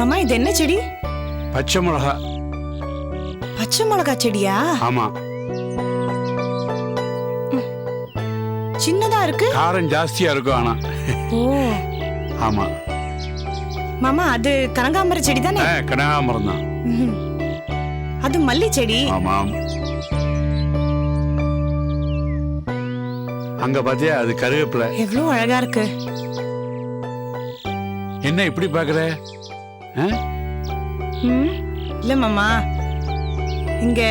மாமா இது என்ன செடி? பச்சை மிளகா. பச்சை மிளகா செடியா? ஆமா. சின்னதா இருக்கு? காரம் ஜாஸ்தியா இருக்கும் ஆனா. ஓ. ஆமா. மாமா அது கனகாம்பர செடி தானே? ஆ, கனகாமரம் தான். அது மல்லி செடி? ஆமாம் அங்க பாத்தியா அது கருவேப்பிலை. எவ்வளவு அழகா இருக்கு. என்ன இப்படி பாக்குற? இல்ல மாமா. இங்க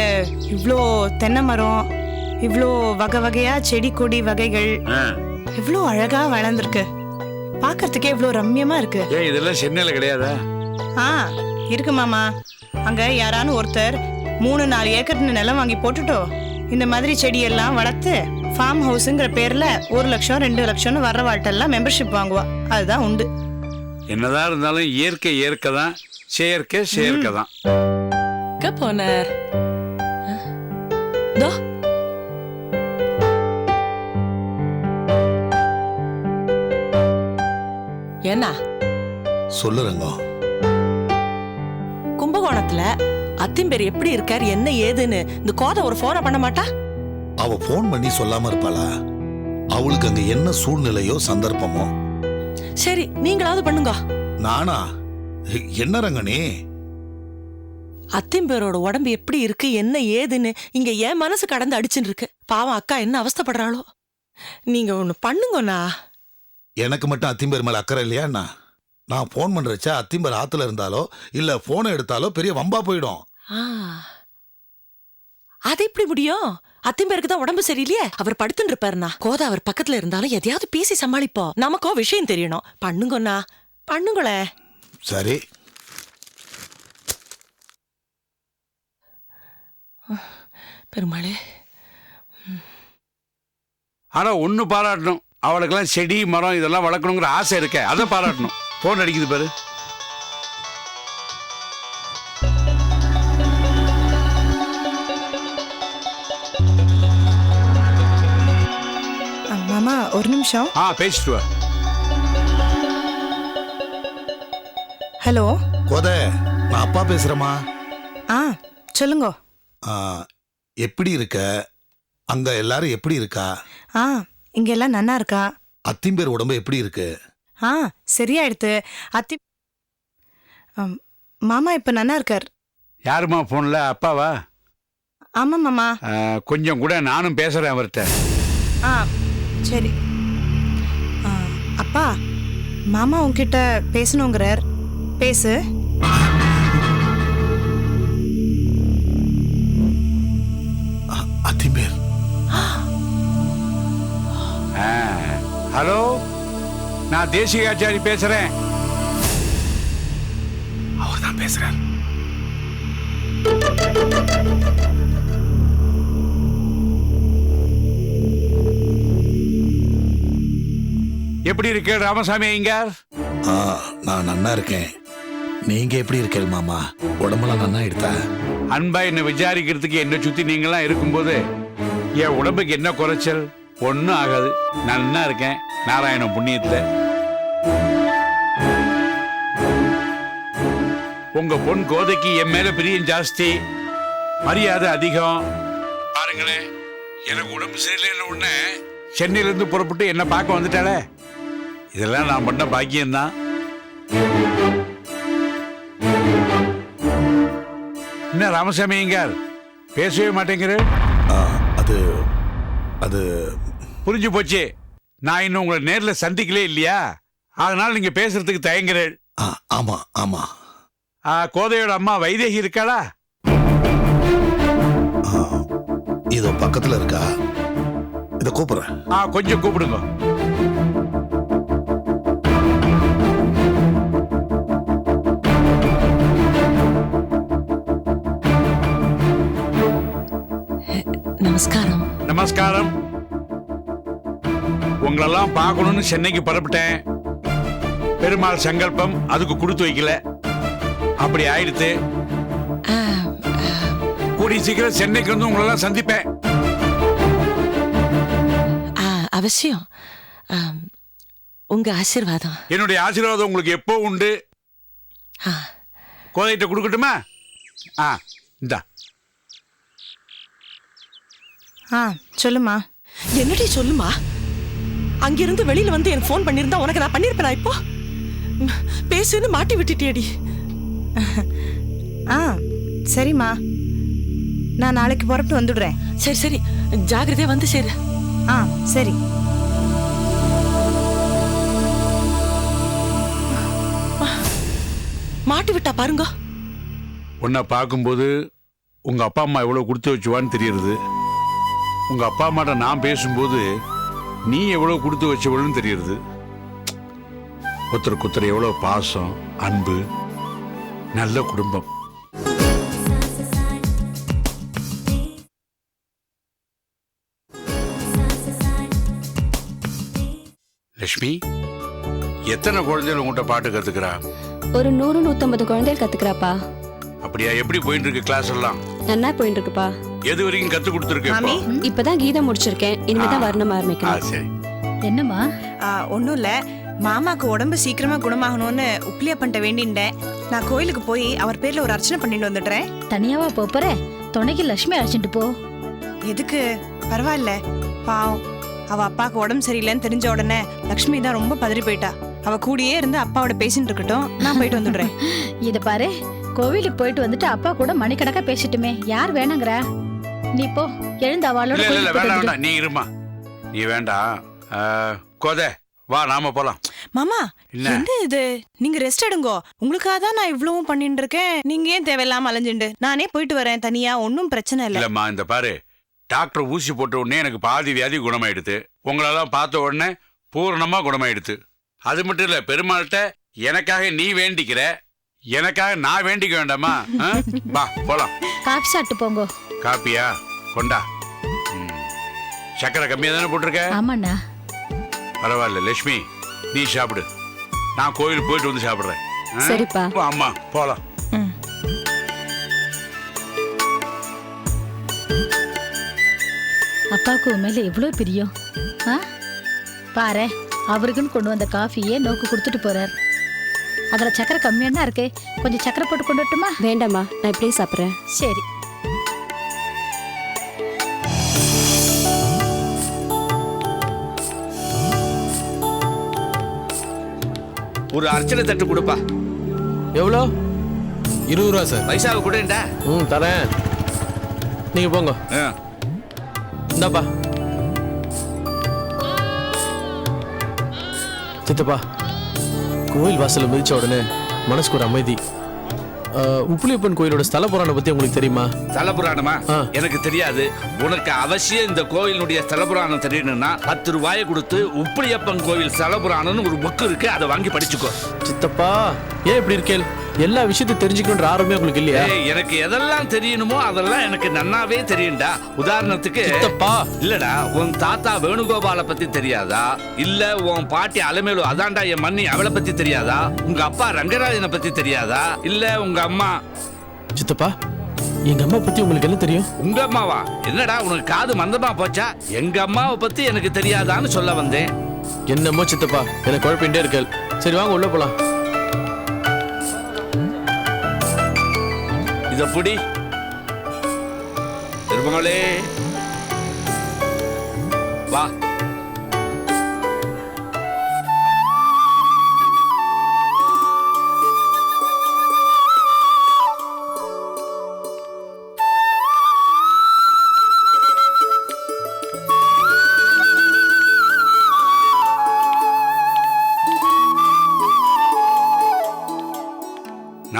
இவ்ளோ தென்னை மரம் இவ்ளோ வகை வகையா செடி கொடி வகைகள் ஆ. இவ்ளோ அழகா வளர்ந்துருக்கு. பார்க்கறதுக்கே இவ்ளோ ரம்யமா இருக்கு. ஏன் இதெல்லாம் சென்னையில கிடையாதா? ஆ இருக்கு மாமா. அங்க யாரானு ஒருத்தர் மூணு நாலு ஏக்கர் நிலம் வாங்கி போட்டுட்டோ. இந்த மாதிரி செடியெல்லாம் வளர்த்து ஃபார்ம் ஹவுஸுங்கிற பேர்ல ஒரு லட்சம் ரெண்டு லட்சம்னு வர்ற வாழ்ட்டெல்லாம் மெம்பர்ஷிப் வாங்குவா. அதுதான் உண்டு. என்னதான் இருந்தாலும் இயற்கை இயற்கை தான் செயற்கை செயற்கை தான் எங்க போனார். தோ. என்ன சொல்லு ரங்கம் கும்பகோணத்துல அத்திம்பேர் எப்படி இருக்கார் என்ன ஏதுன்னு இந்த கோதை ஒரு போனை பண்ண மாட்டா? அவ ஃபோன் பண்ணி சொல்லாம இருப்பாளா? அவளுக்கு அங்க என்ன சூழ்நிலையோ சந்தர்ப்பமோ? சரி நீங்களாவது பண்ணுங்க. நானா? என்ன ரங்கனே? அத்திம்பேரோட உடம்பு எப்படி இருக்கு என்ன ஏதுன்னு இங்க என் மனசு கடந்து அடிச்சுன்னு இருக்கு பாவம் அக்கா என்ன அவஸ்தைப்படுறாளோ. நீங்க ஒண்ணு பண்ணுங்கண்ணா. எனக்கு மட்டும் அத்திம்பேர் மேல அக்கறை இல்லையா என்ன நான் ஃபோன் பண்றச்சா அத்திம்பேர் ஆத்துல இருந்தாலோ இல்ல போனை எடுத்தாலோ பெரிய வம்பா போயிடும். அது எப்படி முடியும்? அத்திம்பேருக்கு தான் உடம்பு சரியில்லையே? அவர் படுத்துட்டு இருப்பாருண்ணா. கோதா அவர் பக்கத்துல இருந்தாலும் எதையாவது பேசி சமாளிப்போம் நமக்கோ விஷயம் தெரியணும். பண்ணுங்கண்ணா. பண்ணுங்களே. சரி. பெருமாளே. ஆனா ஒண்ணு பாராட்டணும். அவளுக்கெல்லாம் செடி மரம் இதெல்லாம் வளர்க்கணுங்கிற ஆசை இருக்கே. அதை பாராட்டணும். போன் அடிக்குது பாரு. மாமா ஒரு நிமிஷம். ஆ பேசிட்டு வா. ஹலோ? கோத நான் அப்பா பேசுறேம்மா. ஆ சொல்லுங்க. ஆ, எப்படி இருக்க? அங்க எல்லாரும் எப்படி இருக்கா? ஆ இங்க எல்லாம் நன்னா இருக்கா? அத்திம்பேர் உடம்பு எப்படி இருக்கு? ஆ சரியாயிடுத்து. அத்தி மாமா இப்ப நன்னா இருக்கார். யாருமா போன்ல? அப்பாவா? ஆமா மாமா. ஆ, கொஞ்சம் கூட நானும் பேசுறேன் அவர்கிட்ட ஆ சரி. ஆ, அப்பா மாமா உன்கிட்ட பேசணுங்கிறார். பேசு. அ- அத்திம்பேர் ஆ, ஹலோ? நான் தேசிகாச்சாரி பேசுறேன். அவர் தான் பேசுறார். எப்படி இருக்கு ராமசாமி ஐயங்கார்? ஆ நான் நன்னா இருக்கேன். நீங்க எப்படி இருக்கீங்க மாமா? உடம்பெல்லாம் நன்னா எடுத்தா அன்பா என்ன விசாரிக்கிறதுக்கு என்ன சுத்தி நீங்களாம் இருக்கும்போது என் உடம்புக்கு என்ன குறைச்சல்? ஒன்றும் ஆகாது. நன்னா இருக்கேன். நாராயண புண்ணியத்துல. உங்க பொன் கோதைக்கு என் மேல பிரியம் ஜாஸ்தி. மரியாதை அதிகம். பாருங்களேன் எனக்கு உடம்பு சரியில்லைன்னு உடனே சென்னையில இருந்து புறப்பட்டு என்ன பார்க்க வந்துட்டாளே. இதெல்லாம் நான் பண்ண பாக்கியம்தான். என்ன ராமசாமி ஐயங்கார் பேசவே மாட்டேங்கிற? அது அது புரிஞ்சு போச்சு. நான் இன்னும் உங்களை நேர்ல சந்திக்கலே இல்லையா? அதனால நீங்க பேசுறதுக்கு தயங்குறேன் ஆமா ஆமா. ஆ, கோதையோட அம்மா வைதேகி இருக்காளா? இதோ பக்கத்துல இருக்கா? இத கூப்பிடுறேன். கொஞ்சம் கூப்பிடுங்க. நமஸ்காரம். நமஸ்காரம். உங்களெல்லாம் பார்க்கணும்னு சென்னைக்கு புறப்பட்டேன். பெருமாள் சங்கல்பம் அதுக்கு கொடுத்து வைக்கல. அப்படி ஆயிடுத்து. கூடிய சீக்கிரம் சென்னைக்கு வந்து உங்களெல்லாம் சந்திப்பேன். ஆ, அவசியம். உங்க ஆசீர்வாதம். என்னுடைய ஆசீர்வாதம் உங்களுக்கு எப்போ உண்டு? கோதைகிட்ட கொடுக்கட்டுமா? ஆ இந்தா. ஆ சொல்லுமா. என்னடி சொல்லுமா? அங்கிருந்து வெளியில வந்து எனக்கு ஃபோன் பண்ணிருந்தா உனக்கு நான் பண்ணிருப்பேனா இப்போ? பேசுன்னு மாட்டி விட்டுட்டியடி. ஆ சரிம்மா. நான் நாளைக்கு புறப்பட்டு வந்துடுறேன். சரி சரி. ஜாகிரதையா வந்து சேரு. ஆ சரி. மாட்டி விட்டா பாருங்க. உன்னை பார்க்கும்போது உங்க அப்பா அம்மா எவ்வளவு கொடுத்து வச்சுவான்னு தெரியுது உங்க அப்பா அம்மாட்ட நான் பேசும்போது நீ எவ்வளவு கொடுத்து வச்சவளுன்னு தெரியுது ஒருத்தருக்கு ஒருத்தர் எவ்வளவு பாசம் அன்பு நல்ல குடும்பம். லட்சுமி எத்தனை குழந்தைகள் உங்கள்கிட்ட பாட்டு கத்துக்கிறா? ஒரு நூறு நூத்தம்பது குழந்தைகள் கத்துக்கிறாப்பா. அப்படியா எப்படி போயிட்டு இருக்கு கிளாஸ் எல்லாம்? நல்லா போயிட்டு இருக்குப்பா எது வரைக்கும் கத்து கொடுத்துருக்கு இப்போ மாமி இப்பதான் கீதம் முடிச்சிருக்கேன். இனிமேதான் வரணும் ஆ ஆரம்பிக்கணும் சரி. என்னம்மா? ஒன்றும் இல்லை. மாமாக்கு உடம்பு சீக்கிரமா குணமாகணும்னு பண்ணிட்ட வேண்டின்டேன் நான் கோயிலுக்கு போய் அவர் பேர்ல ஒரு அர்ச்சனை பண்ணிட்டு வந்துடுறேன். தனியாவா போற? துணைக்கு லட்சுமி அழைச்சிட்டு போ. எதுக்கு? பரவாயில்ல. பாவம். அவ அப்பாவுக்கு உடம்பு சரியில்லைன்னு தெரிஞ்ச உடனே லக்ஷ்மி தான் ரொம்ப பதறி போயிட்டா. அவ கூடயே இருந்து அப்பாவோட பேசிட்டு இருக்கட்டும். நான் போயிட்டு வந்துடுறேன். இத பாரு. கோவிலுக்கு போயிட்டு வந்துட்டு அப்பா கூட மணிக்கணக்கா பேசிட்டுமே. யார் வேணாங்கிற? நீ போ எழுந்து அவளோட இல்ல இல்ல வேண்டாம். வேண்டாம். நீ இருமா. நீ வேண்டாம். ஆ, கோதை வா நாம போலாம். மாமா என்ன? இது? நீங்க ரெஸ்ட் எடுங்கோ. உங்களுக்காக தான் நான் இவ்வளவும் பண்ணிட்டு இருக்கேன். நீங்க ஏன் தேவையில்லாம அலைஞ்சுண்டு? நானே போயிட்டு வரேன் தனியா ஒன்றும் பிரச்சனை இல்லை. இல்லம்மா இந்த பாரு டாக்டர் ஊசி போட்ட உடனே எனக்கு பாதி வியாதி குணமாயிடுது. உங்களெல்லாம் பார்த்த உடனே பூரணமா குணமாயிடுது. அது மட்டும் இல்ல பெருமாள்கிட்ட எனக்காக நீ வேண்டிக்கிற எனக்காக நான் வேண்டிக்க வேண்டாமா? வா போலாம். காஃபி சாப்பிட்டு போங்க. காப்பியா? கொண்டா. ம். சக்கரை கம்மியா தானே போட்டிருக்க? ஆமாண்ணா. பரவாயில்ல லட்சுமி. நீ சாப்பிடு. நான் கோயிலுக்கு போயிட்டு வந்து சாப்பிடுறேன். ஆ? சரிப்பா. ஆமா போலாம். அப்பாவுக்கு உன் மேல எவ்வளவு பிரியம்? ஆ? பாரு அவருக்குன்னு கொண்டு வந்த காஃபியே நோக்கு கொடுத்துட்டு போறார். அதுல சக்கரை கம்மியா இருக்கு கொஞ்சம் சக்கரை போட்டு கொண்டு வரட்டுமா? வேண்டாம்மா நான் இப்படியே சாப்பிட்றேன். சரி. ஒரு அர்ச்சனை தட்டு கொடுப்பா. எவ்வளோ? இருபது ரூபா சார். பைசாவை கொடுண்டா ம் தரேன். நீங்கள் போங்க. இந்தாப்பா. சித்தப்பா கோயில் வாசல்ல மிதிச்ச உடனே மனசுக்கு ஒரு அமைதி. அஹ், உப்புளியப்பன் கோயிலோட ஸ்தல புராணம் பத்தி உங்களுக்கு தெரியுமா? ஸ்தல புராணமா. எனக்கு தெரியாது. உனக்கு அவசியம் இந்த கோயிலுடைய ஸ்தல புராணம் தெரியணும்னா பத்து ரூபாயை கொடுத்து உப்பளியப்பன் கோவில் ஸ்தல புராணம்னு ஒரு புக் இருக்கு அதை வாங்கி படிச்சுக்கோ. சித்தப்பா ஏன் இப்படி இருக்கேன் எல்லா விஷயத்தையும் தெரிஞ்சுக்கணுன்ற ஆர்வமே உங்களுக்கு இல்லையா? ஏய், எனக்கு எதெல்லாம் தெரியணுமோ அதெல்லாம் எனக்கு நன்னாவே தெரியும்டா. உதாரணத்துக்கு சித்தப்பா. இல்லடா உன் தாத்தா வேணுகோபால பத்தி தெரியாதா? இல்ல உன் பாட்டி அலமேலு அதான்டா என் மண்ணி அவளை பத்தி தெரியாதா? உங்க அப்பா ரங்கராஜனை பத்தி தெரியாதா? இல்ல உங்க அம்மா? சித்தப்பா எங்க அம்மா பத்தி உங்களுக்கு என்ன தெரியும்? உங்க அம்மாவா? என்னடா உனக்கு காது மந்தமா போச்சா? எங்க அம்மாவை பத்தி எனக்கு தெரியாதான்னு சொல்ல வந்தேன். என்னமோ சித்தப்பா எனக்கு குழப்பிண்டே இருக்கல் சரி வாங்க உள்ள போலாம். இத புடி. திருமகளே. வா.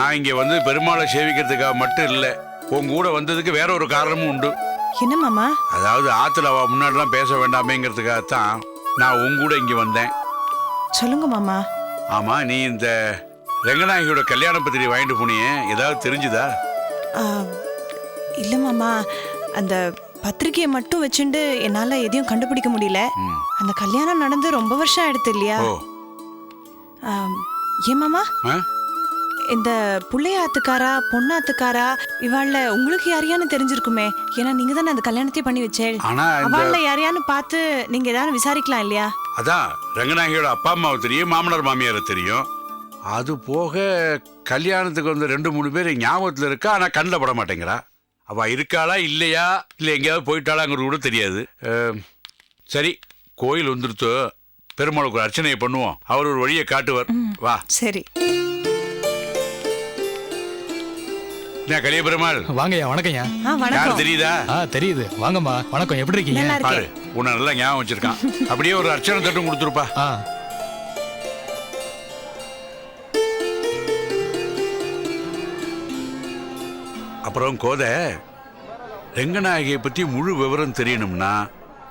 நான் இங்க வந்து பெருமாளை சேவிக்கிறதுக்காக மட்டும் இல்ல உங்க கூட வந்ததுக்கு வேற ஒரு காரணமும் உண்டு. என்ன மாமா? அதாவது ஆத்துல அவ முன்னாடிலாம் பேச வேண்டாமேங்கிறதுக்காகத்தான் நான் உங்க கூட இங்க வந்தேன். சொல்லுங்க மாமா. ஆமா நீ இந்த ரங்கநாயகியோட கல்யாண பத்திரிகை வாங்கிட்டு போனியே ஏதாவது தெரிஞ்சுதா? இல்ல மாமா. அந்த பத்திரிக்கையை மட்டும் வச்சுண்டு என்னால எதையும் கண்டுபிடிக்க முடியல. அந்த கல்யாணம் நடந்து ரொம்ப வருஷம் ஆயிடுத்து இல்லையா? ஏன் மாமா? இந்த புள்ளையாத்துக்காரா பொண்ணாத்துக்காரா இவாள்ல உங்களுக்கு யாரையானு தெரிஞ்சிருக்குமே. ஏன்னா நீங்க தானே அந்த கல்யாணத்தையும் பண்ணி வச்சே ஆனா இந்த அவள்ல யாரையானு பார்த்து நீங்க ஏதாவது விசாரிக்கலாம் இல்லையா? அதான் ரங்கநாயகியோட அப்பா அம்மாவை தெரியும் மாமனார் மாமியாரை தெரியும். அது போக கல்யாணத்துக்கு வந்து ரெண்டு மூணு பேர் ஞாபகத்தில் இருக்கா? ஆனால் கண்ணில் பட மாட்டேங்கிறா. அவ இருக்காளா இல்லையா? இல்லை எங்கேயாவது போயிட்டாளாங்கிறது கூட தெரியாது. அஹ், சரி கோயில் வந்துருத்தோ. பெருமாளுக்கு ஒரு அர்ச்சனையை பண்ணுவோம். அவர் ஒரு வழியை காட்டுவார். வா. சரி. என்ன கலிய பெருமாள்? வாங்கய்யா வணக்கம்யா ஆ யார் வணக்கம் தெரியுதா? ஆ தெரியுது. வாங்கம்மா வணக்கம். எப்படி இருக்கீங்க? நல்லா பாரு இருக்கேன் உன்னை நல்லா ஞாபகம் வச்சிருக்கான். அப்படியே ஒரு அர்ச்சனை தட்டும் கொடுத்துருப்பா. ஆ. அப்புறம் கோதை ரெங்கநாயகியை பற்றி முழு விவரம் தெரியணும்னா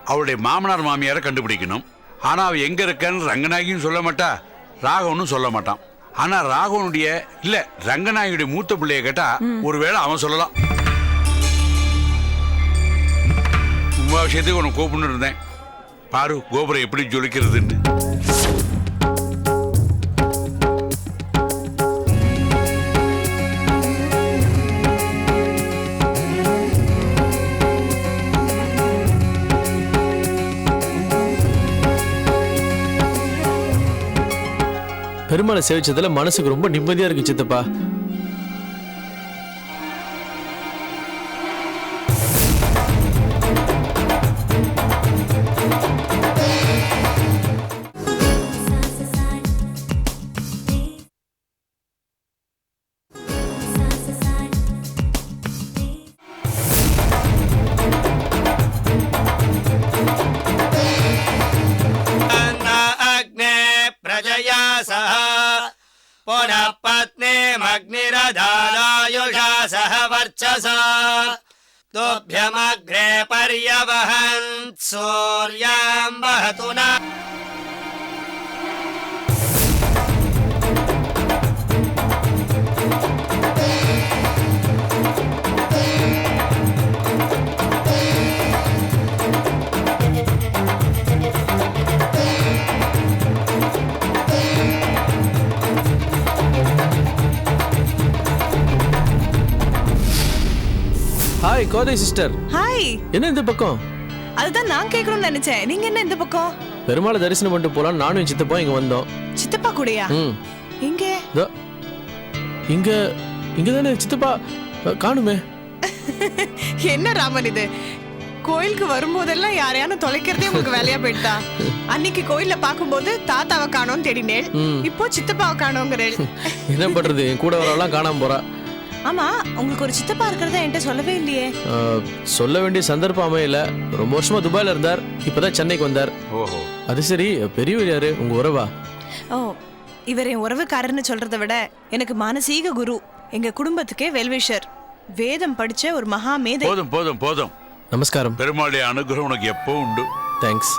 அவளுடைய மாமனார் மாமியாரை கண்டுபிடிக்கணும். ஆனா அவ எங்க இருக்கான்னு ரங்கநாயகியும் சொல்ல மாட்டா ராகவனும் சொல்ல மாட்டான். ஆனா ராகவனுடைய இல்ல ரங்கநாயகியுடைய மூத்த பிள்ளைய கேட்டா ஒருவேளை அவன் சொல்லலாம். உமா விஷயத்துக்கு உனக்கு கூப்பிட்டு இருந்தேன். பாரு கோபுரம் எப்படி ஜொலிக்கிறதுன்னு பெருமாளை சேவிச்சதுல மனசுக்கு ரொம்ப நிம்மதியா இருக்கு சித்தப்பா. पुनः पत्नीमग्निरधारायुषा सह वर्चसा तोभ्यमग्रे पर्यवहन् सूर्यां वहतु न। ஹாய் கோதை சிஸ்டர். ஹாய் என்ன இந்த பக்கம்? அதுதான் நான் கேட்கணும்னு நினைச்சேன். நீங்க என்ன இந்த பக்கம்? பெருமாளை தரிசனம் பண்ணிட்டு போலாம் நானும் சித்தப்பா இங்க வந்தோம். சித்தப்பா கூடயா? ம். எங்க. இங்க இங்க தானே சித்தப்பா. காணுமே. என்ன ராமன் இது? கோயிலுக்கு வரும்போதெல்லாம் யாரையான தொலைக்கிறதே உங்களுக்கு வேலையா போயிட்டா அன்னைக்கு கோயில்ல பாக்கும்போது தாத்தாவை காணோம்னு தேடினேள். ம். இப்போ சித்தப்பாவை காணோங்கிறேள். என்ன பண்றது? என் கூட வரவெல்லாம் காணாம போறா. ஆமா உங்களுக்கு ஒரு சித்தப்பா இருக்கிறதா என்கிட்ட சொல்லவே இல்லையே. சொல்ல வேண்டிய சந்தர்ப்பம் அமையல. ரொம்ப வருஷமா துபாயில இருந்தார். இப்பதான் சென்னைக்கு வந்தார். ஓஹோ. அது சரி பெரியவர் யாரு? உங்க உறவா? ஓ இவர் என் உறவுக்காரர்னு சொல்றதை விட எனக்கு மானசீக குரு. எங்க குடும்பத்துக்கே வெல்விஷர். வேதம் படிச்ச ஒரு மகா மேதை. போதும் போதும் போதும். நமஸ்காரம். பெருமாளுடைய அனுகிரகம் உனக்கு எப்போ உண்டு? தேங்க்ஸ்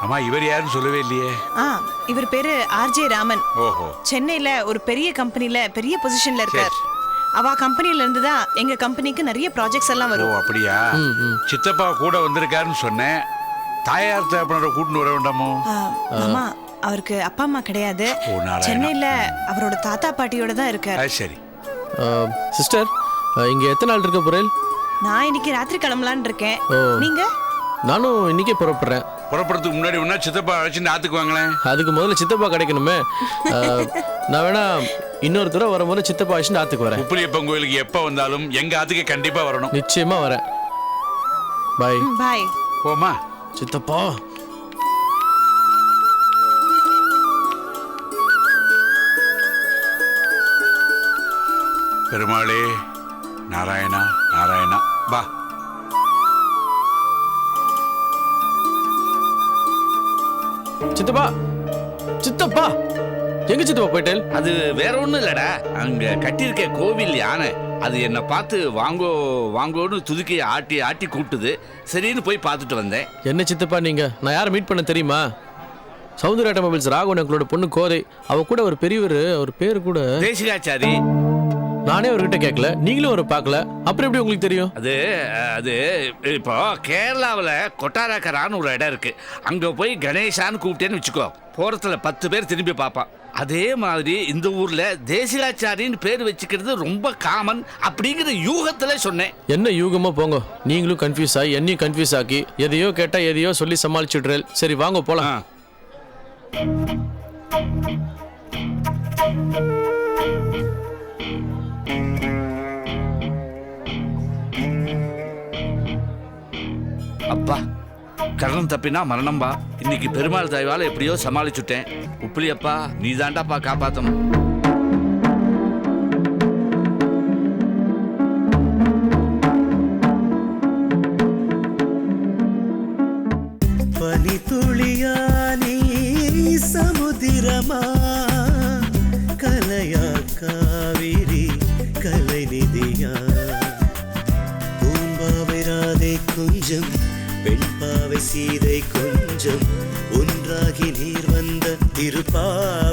அம்மா இவர் யாருன்னு சொல்லவே இல்லையே. ஆ இவர் பேரு ஆர்ஜே ராமன். ஓஹோ. சென்னையில ஒரு பெரிய கம்பெனில பெரிய பொசிஷன்ல இருக்கார். அவ கம்பெனில இருந்து தான் எங்க கம்பெனிக்கு நிறைய ப்ராஜெக்ட்ஸ் எல்லாம் ஓ வரும் அப்படியா? ம், ம். சித்தப்பா கூட வந்திருக்காருன்னு சொன்னேன். தாயார் தகப்பனரை கூட்டின்னு வர வேண்டாமோ? ஆ, மாமா அவருக்கு அப்பா அம்மா கிடையாது. ஓ நாராயணா. சென்னையில அவரோட தாத்தா பாட்டியோட தான் இருக்கார். அது சரி. சிஸ்டர் இங்க எத்தனை நாள் இருக்க போறேன் நான் இன்னைக்கு ராத்திரி கிளம்பலான்னு இருக்கேன். ஓ. நீங்க? நானும் இன்னைக்கே புறப்படுறேன். புறப்படுறதுக்கு முன்னாடி ஒன்னா சித்தப்பா அழைச்சிட்டு ஆத்துக்கு வாங்களேன். அதுக்கு முதல்ல சித்தப்பா கிடைக்கணுமே. நான் வேணா இன்னொரு தடவை வரும்போது சித்தப்பா வச்சுட்டு ஆத்துக்கு வரேன். உப்பிலியப்பன் கோயிலுக்கு எப்ப வந்தாலும் எங்க ஆத்துக்கு கண்டிப்பா வரணும். நிச்சயமா வரேன். பாய் பாய் போமா சித்தப்பா. பெருமாளே நாராயணா நாராயணா. வா. சித்தப்பா சித்தப்பா. எங்க சித்தப்பா போயிட்டேன் அது வேற ஒண்ணும் இல்லடா. அங்க கட்டியிருக்க கோவில் யானை அது என்னை பார்த்து வாங்கோ வாங்கோன்னு துதுக்கி ஆட்டி ஆட்டி கூப்பிட்டுது. சரின்னு போய் பார்த்துட்டு வந்தேன். என்ன சித்தப்பா நீங்க? நான் யாரை மீட் பண்ண தெரியுமா? சௌந்தர்யா ஆட்டோமொபைல்ஸ் ராகவன் எங்களோட பொண்ணு கோதை. அவ கூட ஒரு பெரியவர் அவர் பேர் கூட தேசிகாச்சாரி. நானே அவர்கிட்ட கேட்கல நீங்களும் அவரை பார்க்கல. அப்புறம் எப்படி உங்களுக்கு தெரியும்? அது அது இப்போ கேரளாவில் கொட்டாரக்கரான்னு ஒரு இடம் இருக்கு. அங்கே போய் கணேசான்னு கூப்பிட்டேன்னு வச்சுக்கோ. போகிறதுல பத்து பேர் திரும்பி பார்ப்பான். அதே மாதிரி இந்த ஊரில் தேசிகாச்சாரின்னு பேர் வச்சுக்கிறது ரொம்ப காமன் அப்படிங்கிற யூகத்தில் சொன்னேன். என்ன யூகமா போங்க. நீங்களும் கன்ஃபியூஸ் ஆகி என்னையும் கன்ஃபியூஸ் ஆக்கி எதையோ கேட்டா எதையோ சொல்லி சமாளிச்சுடுறேன். சரி வாங்க போலாம். அப்பா கரணம் தப்பினா மரணம்பா. இன்னைக்கு பெருமாள் தயவால எப்படியோ சமாளிச்சுட்டேன். உப்பிலியப்பா நீ தாண்டாப்பா காப்பாத்தணும். far.